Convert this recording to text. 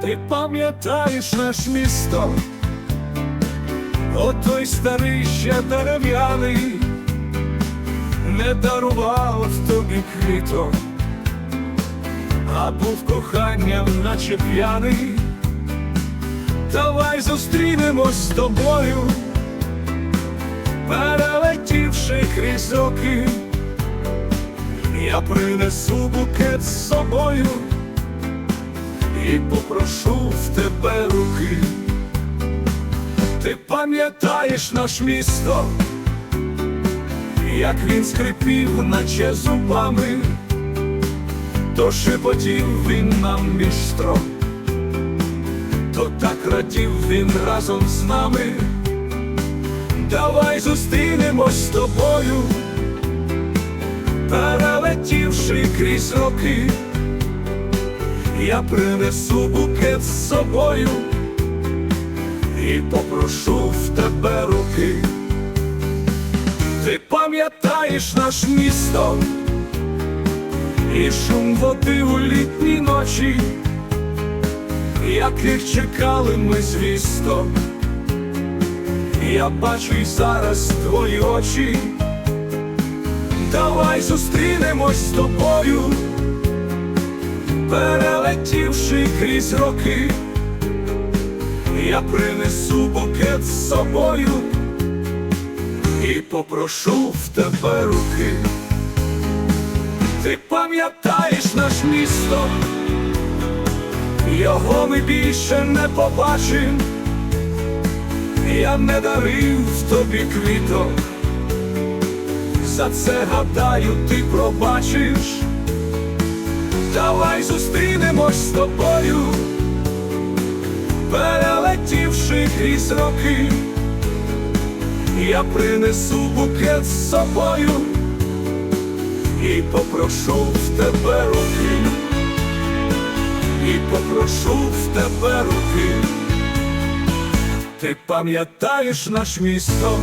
Ти пам'ятаєш наш місто, отой старий ще дерев'яний, не дарував тобі квіток, а був коханням, наче п'яний. Давай зустрінемось з тобою, перелетівши крізь роки, я принесу букет з собою і попрошу в тебе руки. Ти пам'ятаєш наш місто, як він скрипів, наче зубами, то шепотів він нам між строк то так радів він разом з нами. Давай зустрінемось з тобою, перелетівши крізь роки, я принесу букет з собою і попрошу в тебе руки. Ти пам'ятаєш наш місто і шум води у літній ночі яких чекали ми звісто, я бачу й зараз твої очі, давай зустрінемось з тобою, перелетівши крізь роки, я принесу букет з собою і попрошу в тебе руки. Ти пам'ятаєш наш місто? Його ми більше не побачим, я не дарив тобі квіток, за це гадаю, ти пробачиш, давай зустрінемось з тобою, перелетівши крізь роки, я принесу букет з собою і попрошу в тебе руки. І попрошу в тебе руки. Ти пам'ятаєш наш місто,